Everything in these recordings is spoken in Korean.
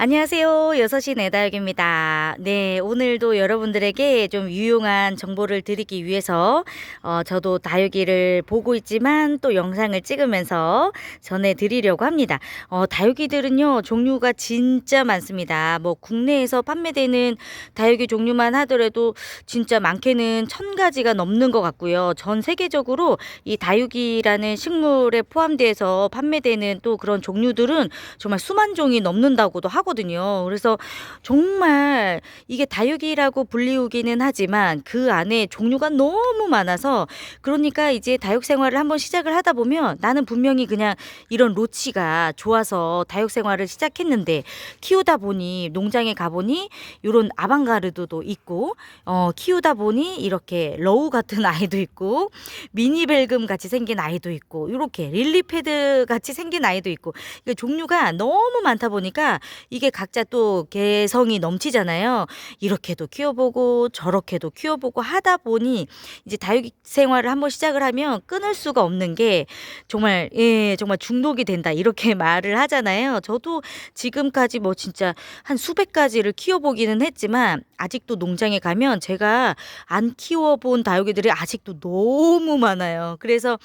안녕하세요. 여섯 시 내다육입니다. 네, 오늘도 여러분들에게 좀 유용한 정보를 드리기 위해서 어, 저도 다육이를 보고 있지만 또 영상을 찍으면서 전해드리려고 합니다. 어, 다육이들은요 종류가 진짜 많습니다. 뭐 국내에서 판매되는 다육이 종류만 하더라도 진짜 많게는 천 가지가 넘는 것 같고요. 전 세계적으로 이 다육이라는 식물에 포함돼서 판매되는 또 그런 종류들은 정말 수만 종이 넘는다고도 하 거든요. 그래서 정말 이게 다육이라고 불리우기는 하지만 그 안에 종류가 너무 많아서 그러니까 이제 다육 생활을 한번 시작을 하다 보면 나는 분명히 그냥 이런 로치가 좋아서 다육 생활을 시작했는데 키우다 보니 농장에 가보니 이런 아방가르드도 있고 어, 키우다 보니 이렇게 러우 같은 아이도 있고 미니 벨금 같이 생긴 아이도 있고 이렇게 릴리패드 같이 생긴 아이도 있고 이게 종류가 너무 많다 보니까 이게 각자 또 개성이 넘치잖아요. 이렇게도 키워보고 저렇게도 키워보고 하다 보니 이제 다육 생활을 한번 시작을 하면 끊을 수가 없는 게 정말 예 정말 중독이 된다 이렇게 말을 하잖아요. 저도 지금까지 뭐 진짜 한 수백 가지를 키워보기는 했지만 아직도 농장에 가면 제가 안 키워본 다육이들이 아직도 너무 많아요. 그래서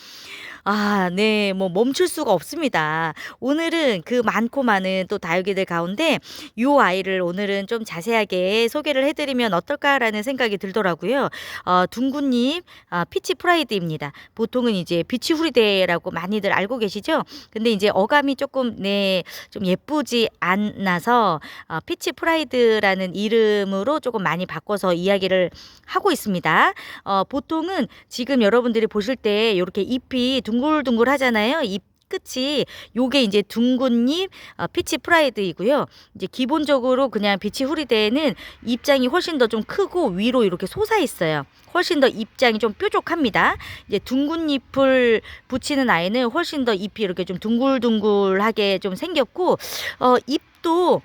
아, 네, 뭐 멈출 수가 없습니다. 오늘은 그 많고 많은 또 다육이들 가운데 요 아이를 오늘은 좀 자세하게 소개를 해드리면 어떨까라는 생각이 들더라고요. 어, 둥근잎 아, 피치 프라이드입니다. 보통은 이제 비치 후리데라고 많이들 알고 계시죠? 근데 이제 어감이 조금 네, 좀 예쁘지 않아서 어, 피치 프라이드라는 이름으로 조금 많이 바꿔서 이야기를 하고 있습니다. 어, 보통은 지금 여러분들이 보실 때 이렇게 잎이 둥글둥글 하잖아요. 잎 끝이 요게 이제 둥근잎 어, 피치 프라이드이고요. 이제 기본적으로 그냥 비치 후리데는 입장이 훨씬 더 좀 크고 위로 이렇게 솟아 있어요. 훨씬 더 입장이 좀 뾰족합니다. 이제 둥근잎을 붙이는 아이는 훨씬 더 잎이 이렇게 좀 둥글둥글하게 좀 생겼고 어 잎도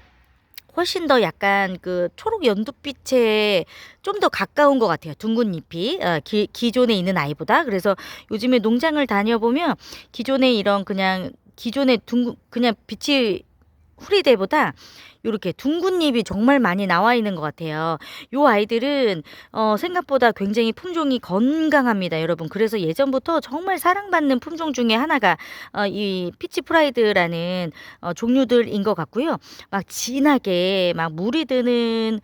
훨씬 더 약간 그 초록 연두빛에 좀 더 가까운 것 같아요. 둥근 잎이 어, 기, 기존에 있는 아이보다. 그래서 요즘에 농장을 다녀보면 기존에 이런 그냥 기존에 둥근 그냥 빛이 후리대보다 이렇게 둥근 잎이 정말 많이 나와 있는 것 같아요. 요 아이들은 어, 생각보다 굉장히 품종이 건강합니다, 여러분. 그래서 예전부터 정말 사랑받는 품종 중에 하나가 어, 이 피치 프라이드라는 어, 종류들인 것 같고요. 막 진하게 막 물이 드는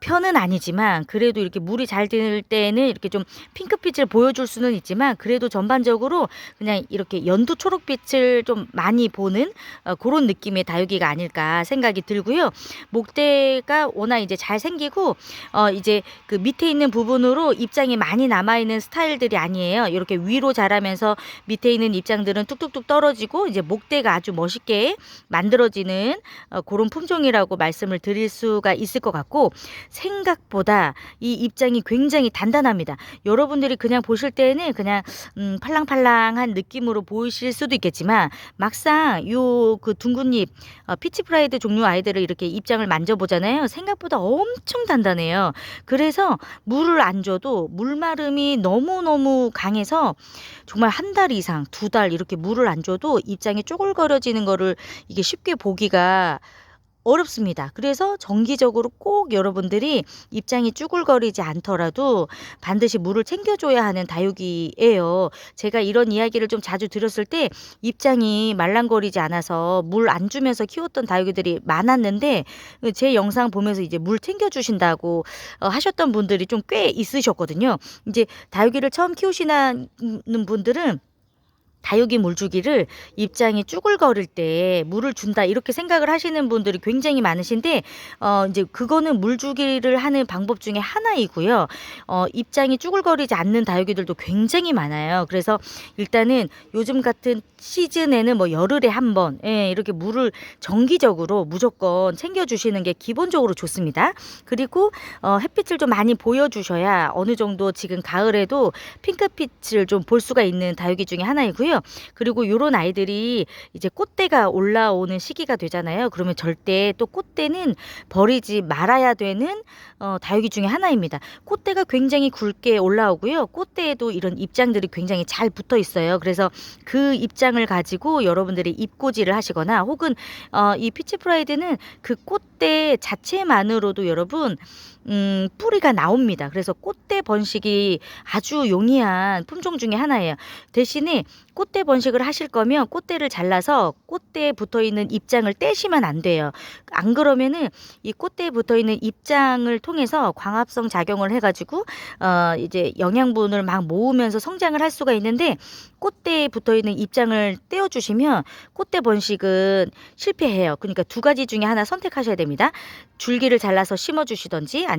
편은 아니지만 그래도 이렇게 물이 잘 들 때는 이렇게 좀 핑크빛을 보여줄 수는 있지만 그래도 전반적으로 그냥 이렇게 연두 초록빛을 좀 많이 보는 어, 그런 느낌의 다육이가 아닐까 생각이 들고요. 목대가 워낙 이제 잘 생기고 어, 이제 그 밑에 있는 부분으로 입장이 많이 남아 있는 스타일들이 아니에요. 이렇게 위로 자라면서 밑에 있는 입장들은 뚝뚝뚝 떨어지고 이제 목대가 아주 멋있게 만들어지는 어, 그런 품종이라고 말씀을 드릴 수가 있을 것 같고 생각보다 이 입장이 굉장히 단단합니다. 여러분들이 그냥 보실 때는 그냥 음, 팔랑팔랑한 느낌으로 보이실 수도 있겠지만 막상 요 그 둥근잎 어, 피치 프라이드 종류 아이들을 이렇게 입장을 만져보잖아요. 생각보다 엄청 단단해요. 그래서 물을 안 줘도 물마름이 너무너무 강해서 정말 한 달 이상, 두 달 이렇게 물을 안 줘도 입장이 쪼글거려지는 거를 이게 쉽게 보기가 어렵습니다. 그래서 정기적으로 꼭 여러분들이 입장이 쭈글거리지 않더라도 반드시 물을 챙겨줘야 하는 다육이에요. 제가 이런 이야기를 좀 자주 들었을 때 입장이 말랑거리지 않아서 물 안 주면서 키웠던 다육이들이 많았는데 제 영상 보면서 이제 물 챙겨주신다고 어, 하셨던 분들이 좀 꽤 있으셨거든요. 이제 다육이를 처음 키우시는 분들은 다육이 물주기를 입장이 쭈글거릴 때 물을 준다 이렇게 생각을 하시는 분들이 굉장히 많으신데 어 이제 그거는 물주기를 하는 방법 중에 하나이고요. 어 입장이 쭈글거리지 않는 다육이들도 굉장히 많아요. 그래서 일단은 요즘 같은 시즌에는 뭐 열흘에 한 번 예, 이렇게 물을 정기적으로 무조건 챙겨 주시는 게 기본적으로 좋습니다. 그리고 어 햇빛을 좀 많이 보여 주셔야 어느 정도 지금 가을에도 핑크빛을 좀 볼 수가 있는 다육이 중에 하나이고요. 되고요. 그리고 요런 아이들이 이제 꽃대가 올라오는 시기가 되잖아요. 그러면 절대 또 꽃대는 버리지 말아야 되는 어, 다육이 중에 하나입니다. 꽃대가 굉장히 굵게 올라오고요. 꽃대에도 이런 입장들이 굉장히 잘 붙어 있어요. 그래서 그 입장을 가지고 여러분들이 잎꽂이를 하시거나 혹은 어, 이 피치 프라이드는 그 꽃대 자체만으로도 여러분 음, 뿌리가 나옵니다. 그래서 꽃대 번식이 아주 용이한 품종 중에 하나예요. 대신에 꽃대 번식을 하실 거면 꽃대를 잘라서 꽃대에 붙어 있는 입장을 떼시면 안 돼요. 안 그러면은 이 꽃대에 붙어 있는 입장을 통해서 광합성 작용을 해가지고 어 이제 영양분을 막 모으면서 성장을 할 수가 있는데 꽃대에 붙어 있는 입장을 떼어 주시면 꽃대 번식은 실패해요. 그러니까 두 가지 중에 하나 선택하셔야 됩니다. 줄기를 잘라서 심어 주시던지 아니면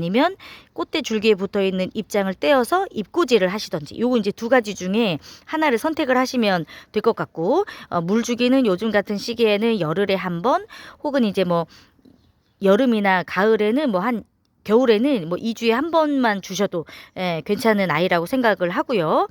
꽃대 줄기에 붙어 있는 입장을 떼어서 잎꽂이를 하시던지 요거 이제 두 가지 중에 하나를 선택을 하시면 될 것 같고 어, 물 주기는 요즘 같은 시기에는 열흘에 한 번 혹은 이제 뭐 여름이나 가을에는 뭐한 겨울에는 뭐 2주에 한 번만 주셔도 예, 괜찮은 아이라고 생각을 하고요.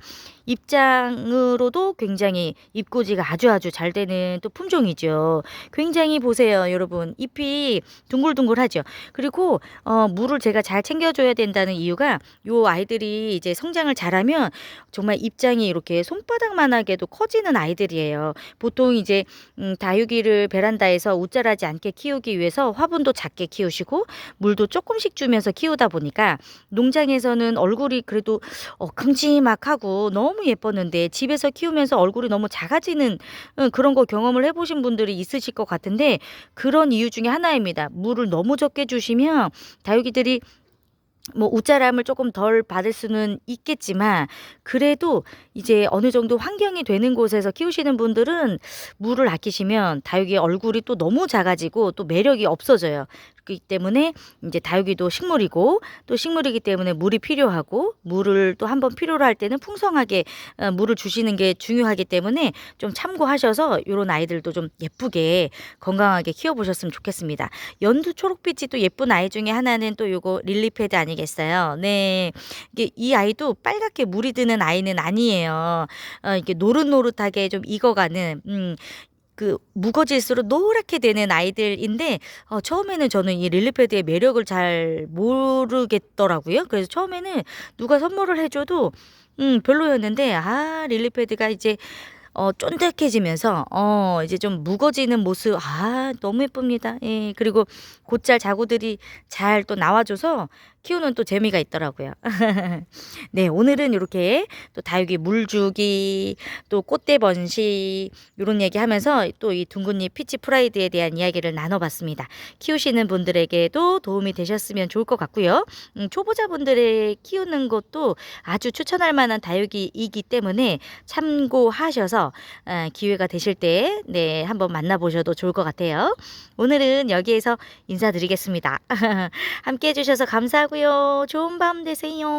입장으로도 굉장히 잎꽂이가 아주 아주 잘 되는 또 품종이죠. 굉장히 보세요, 여러분. 잎이 둥글둥글하죠. 그리고 어, 물을 제가 잘 챙겨줘야 된다는 이유가 요 아이들이 이제 성장을 잘하면 정말 입장이 이렇게 손바닥만하게도 커지는 아이들이에요. 보통 이제 음, 다육이를 베란다에서 웃자라지 않게 키우기 위해서 화분도 작게 키우시고 물도 조금씩 주면서 키우다 보니까 농장에서는 얼굴이 그래도 어, 큼지막하고 너무 예뻤는데 집에서 키우면서 얼굴이 너무 작아지는 어, 그런 거 경험을 해보신 분들이 있으실 것 같은데 그런 이유 중에 하나입니다. 물을 너무 적게 주시면 다육이들이 뭐 웃자람을 조금 덜 받을 수는 있겠지만 그래도 이제 어느 정도 환경이 되는 곳에서 키우시는 분들은 물을 아끼시면 다육이 얼굴이 또 너무 작아지고 또 매력이 없어져요. 그렇기 때문에 이제 다육이도 식물이고 또 식물이기 때문에 물이 필요하고 물을 또 한번 필요로 할 때는 풍성하게 어, 물을 주시는 게 중요하기 때문에 좀 참고하셔서 이런 아이들도 좀 예쁘게 건강하게 키워보셨으면 좋겠습니다. 연두 초록빛이 또 예쁜 아이 중에 하나는 또 요거 릴리패드 아니겠어요? 네. 이게 이 아이도 빨갛게 물이 드는 아이는 아니에요. 어, 이게 노릇노릇하게 좀 익어가는, 음, 그 무거질수록 노랗게 되는 아이들인데 어, 처음에는 저는 이 릴리패드의 매력을 잘 모르겠더라고요. 그래서 처음에는 누가 선물을 해줘도 음, 별로였는데 아 릴리패드가 이제 어, 쫀득해지면서 어, 이제 좀 무거지는 모습 아 너무 예쁩니다. 예 그리고 곧잘 자구들이 잘 또 나와줘서 키우는 또 재미가 있더라고요. 네 오늘은 이렇게 또 다육이 물 주기 또 꽃대 번식 이런 얘기 하면서 또 이 둥근잎 피치 프라이드에 대한 이야기를 나눠봤습니다. 키우시는 분들에게도 도움이 되셨으면 좋을 것 같고요. 음, 초보자분들의 키우는 것도 아주 추천할 만한 다육이이기 때문에 참고하셔서 아, 기회가 되실 때 네, 한번 만나보셔도 좋을 것 같아요. 오늘은 여기에서 인사드리겠습니다. 함께 해주셔서 감사하 고요. 좋은 밤 되세요.